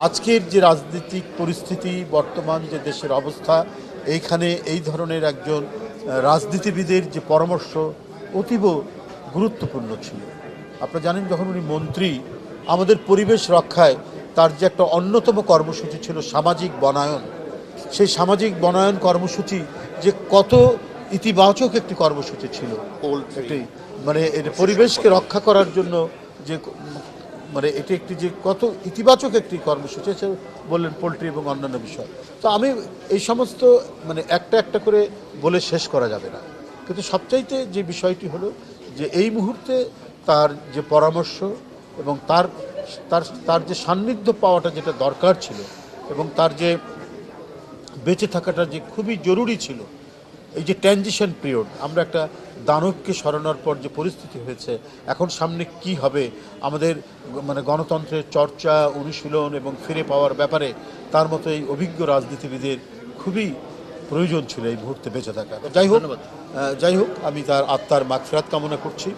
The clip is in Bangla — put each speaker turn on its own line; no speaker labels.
আজকের যে রাজনৈতিক পরিস্থিতি বর্তমান যে দেশের অবস্থা এইখানে এই ধরনের একজন রাজনীতিবিদের যে পরামর্শ অতীব গুরুত্বপূর্ণ ছিল। আপনারা জানেন যখন উনি মন্ত্রী আমাদের পরিবেশ রক্ষায় তার যে একটা অন্যতম কর্মসূচি ছিল সামাজিক বনায়ন। সেই সামাজিক বনায়ন কর্মসূচি যে কত ইতিবাচক একটি কর্মসূচি ছিল একটি মানে এটা পরিবেশকে রক্ষা করার জন্য যে মানে এটি একটি যে কত ইতিবাচক একটি কর্মসূচি, সে বললেন পোলট্রি এবং অন্যান্য বিষয়। তো আমি এই সমস্ত মানে একটা একটা করে বলে শেষ করা যাবে না। কিন্তু সবচাইতে যে বিষয়টি হলো যে এই মুহূর্তে তার যে পরামর্শ এবং তার তার তার যে সান্নিধ্য পাওয়াটা যেটা দরকার ছিল এবং তার যে বেঁচে থাকাটা যে খুবই জরুরি ছিল এই যে ট্রানজিশন পিরিয়ড আমরা একটা দানবকে সরানোর পর যে পরিস্থিতি হয়েছে এখন সামনে কি হবে? আমাদের মানে গণতন্ত্রের চর্চা অনুশীলন এবং ফিরে পাওয়ার ব্যাপারে তার মতো এই অভিজ্ঞ রাজনীতিবিদের খুবই প্রয়োজন ছিল এই মুহূর্তে বেঁচে থাকা। যাই হোক যাই হোক আমি তার আত্মার মাগফিরাত কামনা করছি।